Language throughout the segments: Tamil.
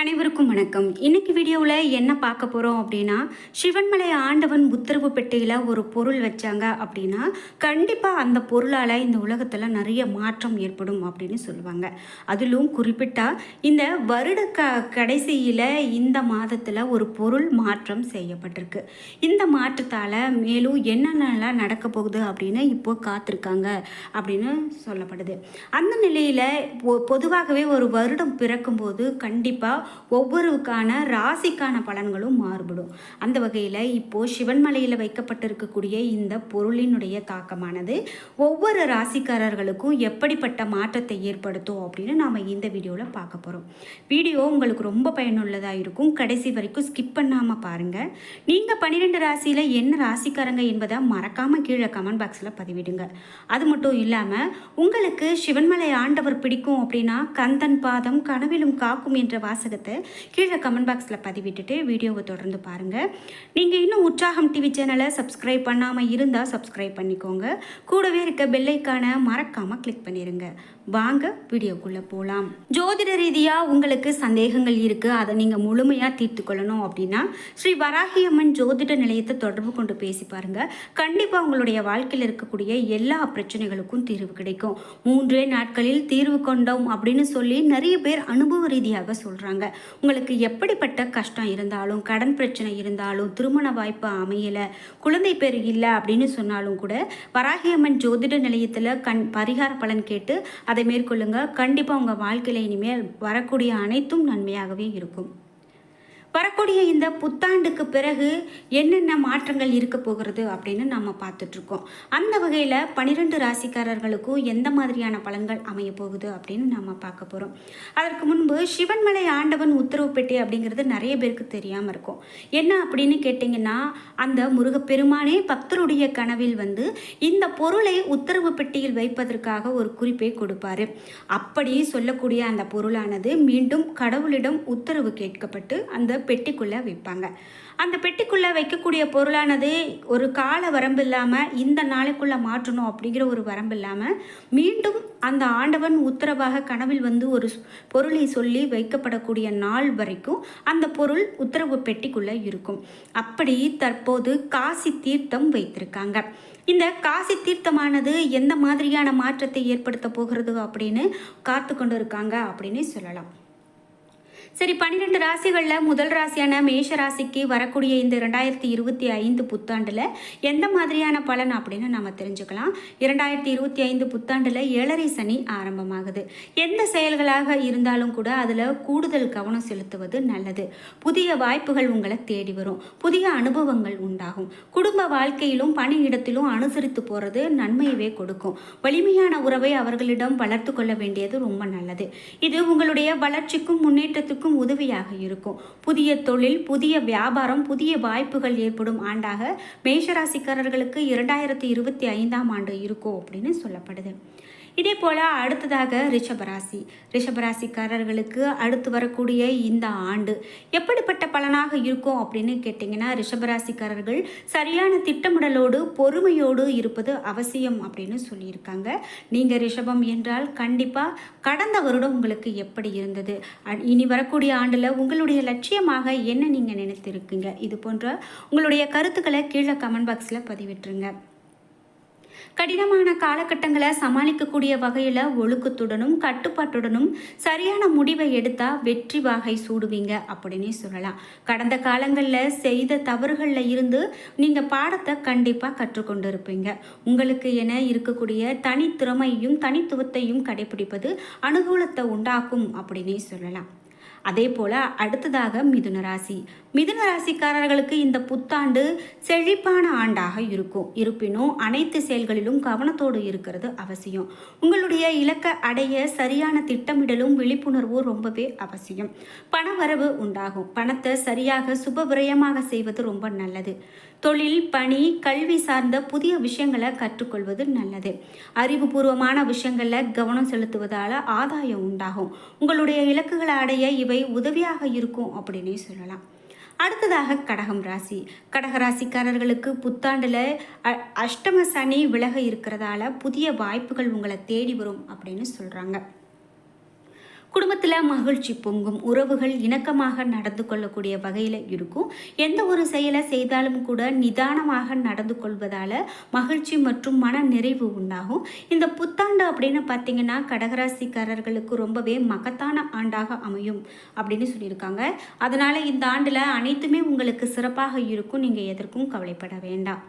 அனைவருக்கும் வணக்கம். இன்னைக்கு வீடியோவில் என்ன பார்க்க போகிறோம் அப்படின்னா சிவன்மலை ஆண்டவன் உத்தரவு பெட்டியில் ஒரு பொருள் வச்சாங்க அப்படின்னா கண்டிப்பாக அந்த பொருளால் இந்த உலகத்தில் நிறைய மாற்றம் ஏற்படும் அப்படின்னு சொல்லுவாங்க. அதிலும் குறிப்பிட்டால் இந்த வருட க கடைசியில் இந்த மாதத்தில் ஒரு பொருள் மாற்றம் செய்யப்பட்டிருக்கு. இந்த மாற்றத்தால் மேலும் என்னென்னலாம் நடக்க போகுது அப்படின்னு இப்போ காத்திருக்காங்க அப்படின்னு சொல்லப்படுது. அந்த நிலையில் பொதுவாகவே ஒரு வருடம் பிறக்கும்போது கண்டிப்பாக ஒவ்வொருக்கான ராசிக்கான பலன்களும் மாறுபடும். அந்த வகையில் இப்போது சிவன்மலையில் வைக்கப்பட்டிருக்கக்கூடிய இந்த பொருளினுடைய தாக்கமானது ஒவ்வொரு ராசிக்காரர்களுக்கும் எப்படிப்பட்ட மாற்றத்தை ஏற்படுத்தும் அப்படின்னு நாம் இந்த வீடியோவில் பார்க்க போகிறோம் வீடியோ உங்களுக்கு ரொம்ப பயனுள்ளதாக இருக்கும். கடைசி வரைக்கும் ஸ்கிப் பண்ணாமல் பாருங்கள் நீங்கள் பன்னிரெண்டு ராசியில் என்ன ராசிக்காரங்க என்பதை மறக்காமல் கீழே கமெண்ட் பாக்ஸில் பதிவிடுங்க. அது மட்டும் இல்லாமல் உங்களுக்கு சிவன்மலை ஆண்டவர் பிடிக்கும் அப்படின்னா கந்தன் பாதம் கனவிலும் காக்கும் என்ற வாசகத்தை கீழே கமெண்ட் பாக்ஸில் பதிவிட்டுட்டு வீடியோவை தொடர்ந்து பாருங்கள் நீங்கள் இன்னும் உற்சாகம் டிவி சேனலை சப்ஸ்கிரைப் பண்ணாமல் இருந்தால் சப்ஸ்கிரைப் பண்ணிக்கோங்க. கூடவே இருக்க பெல்லைக்கான மறக்காமல் கிளிக் பண்ணிடுங்க வாங்க வீடியோக்குள்ளே போகலாம் ஜோதிட ரீதியாக உங்களுக்கு சந்தேகங்கள் இருக்குது அதை நீங்கள் முழுமையாக தீர்த்து கொள்ளணும் அப்படின்னா ஸ்ரீ வராகி அம்மன் ஜோதிட நிலையத்தை தொடர்பு கொண்டு பேசி பாருங்கள் கண்டிப்பாக உங்களுடைய வாழ்க்கையில் இருக்கக்கூடிய எல்லா பிரச்சனைகளுக்கும் தீர்வு கிடைக்கும். மூன்றே நாட்களில் தீர்வு கொண்டோம் அப்படின்னு சொல்லி நிறைய பேர் அனுபவ ரீதியாக சொல்கிறாங்க உங்களுக்கு எப்படிப்பட்ட கஷ்டம் இருந்தாலும் கடன் பிரச்சனை இருந்தாலும் திருமண வாய்ப்பு அமையலை குழந்தை பேர் இல்லை அப்படின்னு சொன்னாலும் கூட வராகியம்மன் ஜோதிட நிலையத்தில் கண் பரிகார பலன் கேட்டு அதை மேற்கொள்ளுங்க. கண்டிப்பாக உங்கள் வாழ்க்கையில் இனிமேல் வரக்கூடிய அனைத்தும் நன்மையாகவே இருக்கும். வரக்கூடிய இந்த புத்தாண்டுக்கு பிறகு என்னென்ன மாற்றங்கள் இருக்க போகிறது அப்படின்னு நம்ம பார்த்துட்ருக்கோம். அந்த வகையில் பனிரெண்டு ராசிக்காரர்களுக்கும் எந்த மாதிரியான பலன்கள் அமைய போகுது அப்படின்னு நம்ம பார்க்க போகிறோம் அதற்கு முன்பு சிவன்மலை ஆண்டவன் உத்தரவு பெட்டி அப்படிங்கிறது நிறைய பேருக்கு தெரியாமல் இருக்கும். என்ன அப்படின்னு கேட்டிங்கன்னா அந்த முருகப்பெருமானே பக்தருடைய கனவில் வந்து இந்த பொருளை உத்தரவு பெட்டியில் வைப்பதற்காக ஒரு குறிப்பை கொடுப்பாரு. அப்படி சொல்லக்கூடிய அந்த பொருளானது மீண்டும் கடவுளிடம் உத்தரவு கேட்கப்பட்டு அந்த பெட்டிக்குள்ளே வைப்பாங்க. அந்த பெட்டிக்குள்ளே வைக்கக்கூடிய பொருளானது ஒரு கால வரம்பு இல்லாமல் இந்த நாளைக்குள்ளே மாற்றணும் அப்படிங்கிற ஒரு வரம்பு இல்லாமல் மீண்டும் அந்த ஆண்டவன் உத்தரவாக கனவில் வந்து ஒரு பொருளை சொல்லி வைக்கப்படக்கூடிய நாள் வரைக்கும் அந்த பொருள் உத்தரவு பெட்டிக்குள்ளே இருக்கும். அப்படி தற்போது காசி தீர்த்தம் வைத்திருக்காங்க. இந்த காசி தீர்த்தமானது எந்த மாதிரியான மாற்றத்தை ஏற்படுத்த போகிறது அப்படின்னு காத்து கொண்டு இருக்காங்க அப்படின்னு சொல்லலாம். சரி பன்னிரெண்டு ராசிகளில் முதல் ராசியான மேஷ ராசிக்கு வரக்கூடிய இந்த ரெண்டாயிரத்தி இருபத்தி ஐந்து புத்தாண்டில் எந்த மாதிரியான பலன் அப்படின்னு நம்ம தெரிஞ்சுக்கலாம். இரண்டாயிரத்தி இருபத்தி ஐந்து புத்தாண்டில் ஏழரை சனி ஆரம்பமாகுது. எந்த செயல்களாக இருந்தாலும் கூட அதில் கூடுதல் கவனம் செலுத்துவது நல்லது. புதிய வாய்ப்புகள் உங்களை தேடி வரும். புதிய அனுபவங்கள் உண்டாகும். குடும்ப வாழ்க்கையிலும் பணி இடத்திலும் அனுசரித்து போகிறது நன்மையவே கொடுக்கும். வலிமையான உறவை அவர்களிடம் வளர்த்து கொள்ள வேண்டியது ரொம்ப நல்லது. இது உங்களுடைய வளர்ச்சிக்கும் முன்னேற்றத்துக்கும் அனைவருக்கும் உதவியாக இருக்கும். புதிய தொழில் புதிய வியாபாரம் புதிய வாய்ப்புகள் ஏற்படும் ஆண்டாக மேஷராசிக்காரர்களுக்கு இரண்டாயிரத்தி இருபத்தி ஐந்தாம் ஆண்டு இருக்கும் அப்படின்னு சொல்லப்படுது. இதே போல் அடுத்ததாக ரிஷபராசி. ரிஷபராசிக்காரர்களுக்கு அடுத்து வரக்கூடிய இந்த ஆண்டு எப்படிப்பட்ட பலனாக இருக்கும் அப்படின்னு கேட்டிங்கன்னா ரிஷபராசிக்காரர்கள் சரியான திட்டமிடலோடு பொறுமையோடு இருப்பது அவசியம் அப்படின்னு சொல்லியிருக்காங்க. நீங்கள் ரிஷபம் என்றால் கண்டிப்பாக கடந்த வருடம் உங்களுக்கு எப்படி இருந்தது? இனி வரக்கூடிய ஆண்டில் உங்களுடைய லட்சியமாக என்ன நீங்கள் நினைத்திருக்கீங்க? இது போன்ற உங்களுடைய கருத்துக்களை கீழே கமெண்ட் பாக்ஸில் பதிவிட்டுருங்க. கடினமான காலகட்டங்களை சமாளிக்கக்கூடிய வகையில் ஒழுக்கத்துடனும் கட்டுப்பாட்டுடனும் சரியான முடிவை எடுத்தால் வெற்றி வாகை சூடுவீங்க அப்படின்னே சொல்லலாம். கடந்த காலங்களில் செய்த தவறுகளில் இருந்து நீங்கள் பாடத்தை கண்டிப்பாக கற்றுக்கொண்டு இருப்பீங்க உங்களுக்கு என இருக்கக்கூடிய தனித்திறமையும் தனித்துவத்தையும் கடைபிடிப்பது அனுகூலத்தை உண்டாக்கும் அப்படின்னே சொல்லலாம். அதே போல் அடுத்ததாக மிதுன ராசி. மிதுன ராசிக்காரர்களுக்கு இந்த புத்தாண்டு செழிப்பான ஆண்டாக இருக்கும். இருப்பினும் அனைத்து செயல்களிலும் கவனத்தோடு இருக்கிறது அவசியம். உங்களுடைய இலக்கை அடைய சரியான திட்டமிடலும் விழிப்புணர்வும் ரொம்பவே அவசியம். பண வரவு உண்டாகும். பணத்தை சரியாக சுப விரயமாக செய்வது ரொம்ப நல்லது. தொழில் பணி கல்வி சார்ந்த புதிய விஷயங்களை கற்றுக்கொள்வது நல்லது. அறிவுபூர்வமான விஷயங்களில் கவனம் செலுத்துவதால் ஆதாயம் உண்டாகும். உங்களுடைய இலக்குகளை அடைய இவை உதவியாக இருக்கும் அப்படின்னே சொல்லலாம். அடுத்ததாக கடகம் ராசி. கடகராசிக்காரர்களுக்கு புத்தாண்டில் அஷ்டம சனி விலக இருக்கிறதால புதிய வாய்ப்புகள் உங்களை தேடி வரும் அப்படின்னு சொல்கிறாங்க குடும்பத்தில் மகிழ்ச்சி பொங்கும் உறவுகள் இணக்கமாக நடந்து கொள்ளக்கூடிய வகையில் இருக்கும். எந்த ஒரு செயலை செய்தாலும் கூட நிதானமாக நடந்து கொள்வதால் மகிழ்ச்சி மற்றும் மன நிறைவு உண்டாகும். இந்த புத்தாண்டு அப்படின்னு பார்த்தீங்கன்னா கடகராசிக்காரர்களுக்கு ரொம்பவே மகத்தான ஆண்டாக அமையும் அப்படின்னு சொல்லியிருக்காங்க. அதனால் இந்த ஆண்டில் அனைத்துமே உங்களுக்கு சிறப்பாக இருக்கும். நீங்கள் எதற்கும் கவலைப்பட வேண்டாம்.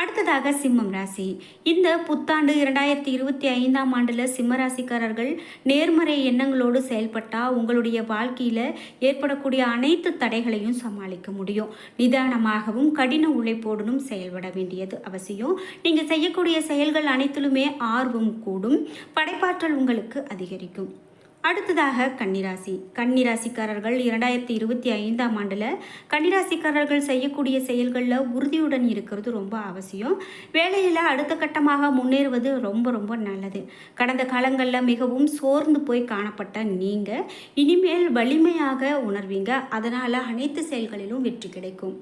அடுத்ததாக சிம்மம் ராசி. இந்த புத்தாண்டு இரண்டாயிரத்தி இருபத்தி ஐந்தாம் ஆண்டில் சிம்ம ராசிக்காரர்கள் நேர்மறை எண்ணங்களோடு செயல்பட்டால் உங்களுடைய வாழ்க்கையில் ஏற்படக்கூடிய அனைத்து தடைகளையும் சமாளிக்க முடியும். நிதானமாகவும் கடின உழைப்போடனும் செயல்பட வேண்டியது அவசியம். நீங்கள் செய்யக்கூடிய செயல்கள் அனைத்திலுமே ஆர்வம் கூடும். படைப்பாற்றல் உங்களுக்கு அதிகரிக்கும். அடுத்ததாக கன்னிராசி. கன்னிராசிக்காரர்கள் இரண்டாயிரத்தி இருபத்தி ஐந்தாம் ஆண்டில் கன்னிராசிக்காரர்கள் செய்யக்கூடிய செயல்களில் உறுதியுடன் இருக்கிறது ரொம்ப அவசியம். வேலையில் அடுத்த கட்டமாக முன்னேறுவது ரொம்ப ரொம்ப நல்லது. கடந்த காலங்களில் மிகவும் சோர்ந்து போய் காணப்பட்ட நீங்கள் இனிமேல் வலிமையாக உணர்வீங்க. அதனால் அனைத்து செயல்களிலும் வெற்றி கிடைக்கும்.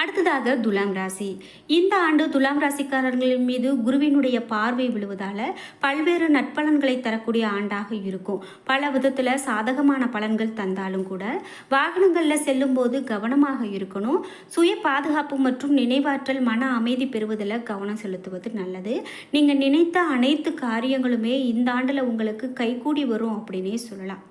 அடுத்ததாக துலாம் ராசி. இந்த ஆண்டு துலாம் ராசிக்காரர்களின் மீது குருவினுடைய பார்வை விழுவதால் பல்வேறு நட்பலன்களை தரக்கூடிய ஆண்டாக இருக்கும். பல விதத்தில் சாதகமான பலன்கள் தந்தாலும் கூட வாகனங்களில் செல்லும்போது கவனமாக இருக்கணும். சுய பாதுகாப்பு மற்றும் நினைவாற்றல் மன அமைதி பெறுவதில் கவனம் செலுத்துவது நல்லது. நீங்கள் நினைத்த அனைத்து காரியங்களுமே இந்த ஆண்டில் உங்களுக்கு கைகூடி வரும் அப்படின்னே சொல்லலாம்.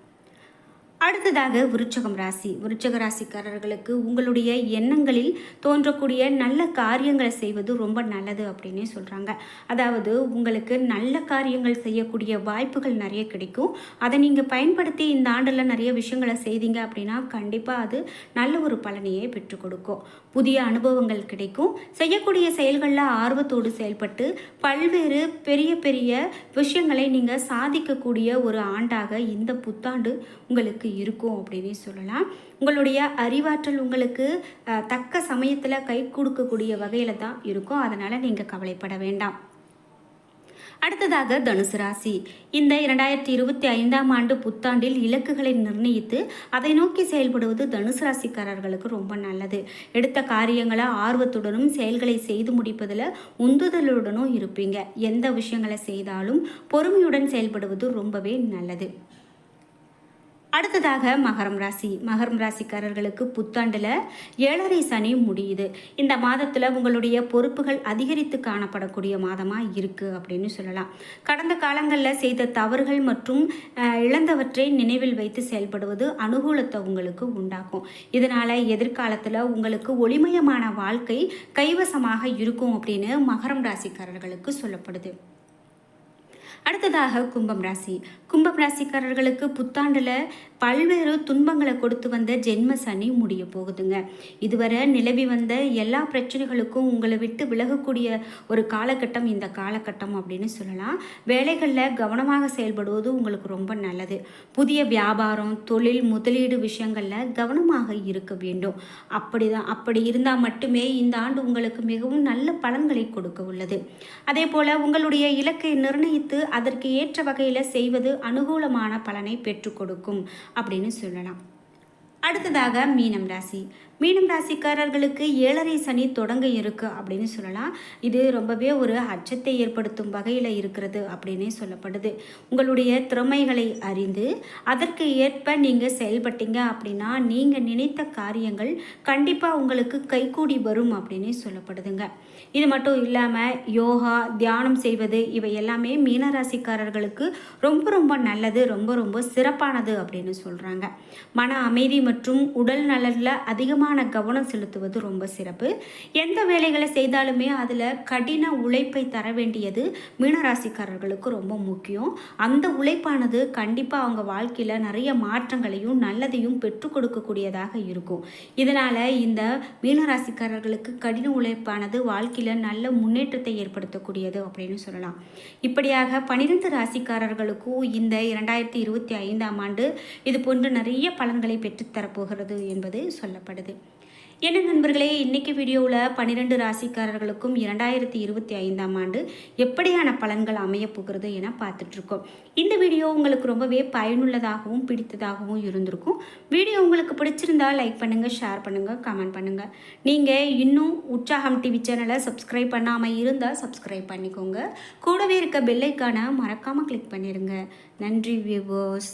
அடுத்ததாக விருச்சகம் ராசி. விருச்சக ராசிக்காரர்களுக்கு உங்களுடைய எண்ணங்களில் தோன்றக்கூடிய நல்ல காரியங்களை செய்வது ரொம்ப நல்லது அப்படின்னே சொல்கிறாங்க அதாவது உங்களுக்கு நல்ல காரியங்கள் செய்யக்கூடிய வாய்ப்புகள் நிறைய கிடைக்கும். அதை நீங்கள் பயன்படுத்தி இந்த ஆண்டில் நிறைய விஷயங்களை செய்தீங்க அப்படின்னா கண்டிப்பாக அது நல்ல ஒரு பலனையே பெற்றுக் கொடுக்கும். புதிய அனுபவங்கள் கிடைக்கும். செய்யக்கூடிய செயல்களில் ஆர்வத்தோடு செயல்பட்டு பல்வேறு பெரிய பெரிய விஷயங்களை நீங்கள் சாதிக்கக்கூடிய ஒரு ஆண்டாக இந்த புத்தாண்டு உங்களுக்கு இருக்கும் அப்படின்னே சொல்லலாம். உங்களுடைய அறிவாற்றல் உங்களுக்கு தக்க சமயத்தில் கை கொடுக்கக்கூடிய வகையில் தான் இருக்கும். அதனால் நீங்கள் கவலைப்பட வேண்டாம். அடுத்ததாக தனுசு ராசி. இந்த இரண்டாயிரத்தி இருபத்தி ஐந்தாம் ஆண்டு புத்தாண்டில் இலக்குகளை நிர்ணயித்து அதை நோக்கி செயல்படுவது தனுசு ராசிக்காரர்களுக்கு ரொம்ப நல்லது. எடுத்த காரியங்களை ஆர்வத்துடனும் செயல்களை செய்து முடிப்பதில் உந்துதலுடனும் இருப்பீங்க. எந்த விஷயங்களை செய்தாலும் பொறுமையுடன் செயல்படுவது ரொம்பவே நல்லது. அடுத்ததாக மகரம் ராசி. மகரம் ராசிக்காரர்களுக்கு புத்தாண்டில் ஏழரை சனி முடியுது. இந்த மாதத்தில் உங்களுடைய பொறுப்புகள் அதிகரித்து காணப்படக்கூடிய மாதமாக இருக்குது அப்படின்னு சொல்லலாம். கடந்த காலங்களில் செய்த தவறுகள் மற்றும் இழந்தவற்றை நினைவில் வைத்து செயல்படுவது அனுகூலத்தை உங்களுக்கு உண்டாக்கும். இதனால் எதிர்காலத்தில் உங்களுக்கு ஒளிமயமான வாழ்க்கை கைவசமாக இருக்கும் அப்படின்னு மகரம் ராசிக்காரர்களுக்கு சொல்லப்படுது. அடுத்ததாக கும்பம் ராசி. கும்பம் ராசிக்காரர்களுக்கு புத்தாண்டில் பல்வேறு துன்பங்களை கொடுத்து வந்த ஜென்ம சனி முடிய போகுதுங்க. இதுவரை நிலவி வந்த எல்லா பிரச்சனைகளுக்கும் உங்களை விட்டு விலகக்கூடிய ஒரு காலகட்டம் இந்த காலகட்டம் அப்படின்னு சொல்லலாம். வேலைகளில் கவனமாக செயல்படுவது உங்களுக்கு ரொம்ப நல்லது. புதிய வியாபாரம் தொழில் முதலீடு விஷயங்களில் கவனமாக இருக்க வேண்டும். அப்படி தான் அப்படி இருந்தால் மட்டுமே இந்த ஆண்டு உங்களுக்கு மிகவும் நல்ல பலன்களை கொடுக்க உள்ளது. அதே போல் உங்களுடைய இலக்கை நிர்ணயித்து அதற்கு ஏற்ற வகையில் செய்வது அனுகூலமான பலனை பெற்றுக்கொடுக்கும் அப்படின்னு சொல்லலாம். அடுத்ததாக மீனம் ராசி. மீனம் ராசிக்காரர்களுக்கு ஏழரை சனி தொடங்க இருக்கு அப்படின்னு சொல்லலாம். இது ரொம்பவே ஒரு அச்சத்தை ஏற்படுத்தும் வகையில் இருக்கிறது அப்படின்னே சொல்லப்படுது. உங்களுடைய திறமைகளை அறிந்து அதற்கு ஏற்ப நீங்கள் செயல்பட்டீங்க அப்படின்னா நீங்கள் நினைத்த காரியங்கள் கண்டிப்பாக உங்களுக்கு கைகூடி வரும் அப்படின்னே சொல்லப்படுதுங்க. இது மட்டும் இல்லாமல் யோகா தியானம் செய்வது இவை எல்லாமே மீனராசிக்காரர்களுக்கு ரொம்ப ரொம்ப நல்லது ரொம்ப ரொம்ப சிறப்பானது அப்படின்னு சொல்கிறாங்க மன அமைதி மற்றும் மற்றும் உடல் நலனில் அதிகமான கவனம் செலுத்துவது ரொம்ப சிறப்பு. எந்த வேலைகளை செய்தாலுமே அதில் கடின உழைப்பை தர வேண்டியது மீனராசிக்காரர்களுக்கு ரொம்ப முக்கியம். அந்த உழைப்பானது கண்டிப்பாக அவங்க வாழ்க்கையில் நிறைய மாற்றங்களையும் நல்லதையும் பெற்றுக் கொடுக்கக்கூடியதாக இருக்கும். இதனால் இந்த மீனராசிக்காரர்களுக்கு கடின உழைப்பானது வாழ்க்கையில் நல்ல முன்னேற்றத்தை ஏற்படுத்தக்கூடியது அப்படின்னு சொல்லலாம். இப்படியாக பனிரெண்டு ராசிக்காரர்களுக்கும் இந்த இரண்டாயிரத்தி இருபத்தி ஐந்தாம் ஆண்டு இது போன்று நிறைய பலன்களை தரப்போகிறது என்பது சொல்லப்படுது. என்ன நண்பர்களே இன்னைக்கு வீடியோவில் பன்னிரெண்டு ராசிக்காரர்களுக்கும் இரண்டாயிரத்தி இருபத்தி ஐந்தாம் ஆண்டு எப்படியான பலன்கள் அமையப்போகிறது என பார்த்துட்ருக்கோம். இந்த வீடியோ உங்களுக்கு ரொம்பவே பயனுள்ளதாகவும் பிடித்ததாகவும் இருந்திருக்கும். வீடியோ உங்களுக்கு பிடிச்சிருந்தா லைக் பண்ணுங்கள் ஷேர் பண்ணுங்கள் கமெண்ட் பண்ணுங்கள் நீங்கள் இன்னும் உற்சாகம் டிவி சேனலை சப்ஸ்கிரைப் பண்ணாமல் இருந்தால் சப்ஸ்கிரைப் பண்ணிக்கோங்க. கூடவே இருக்க பெல்லைக்கான மறக்காமல் கிளிக் பண்ணிடுங்க நன்றி வியூவர்ஸ்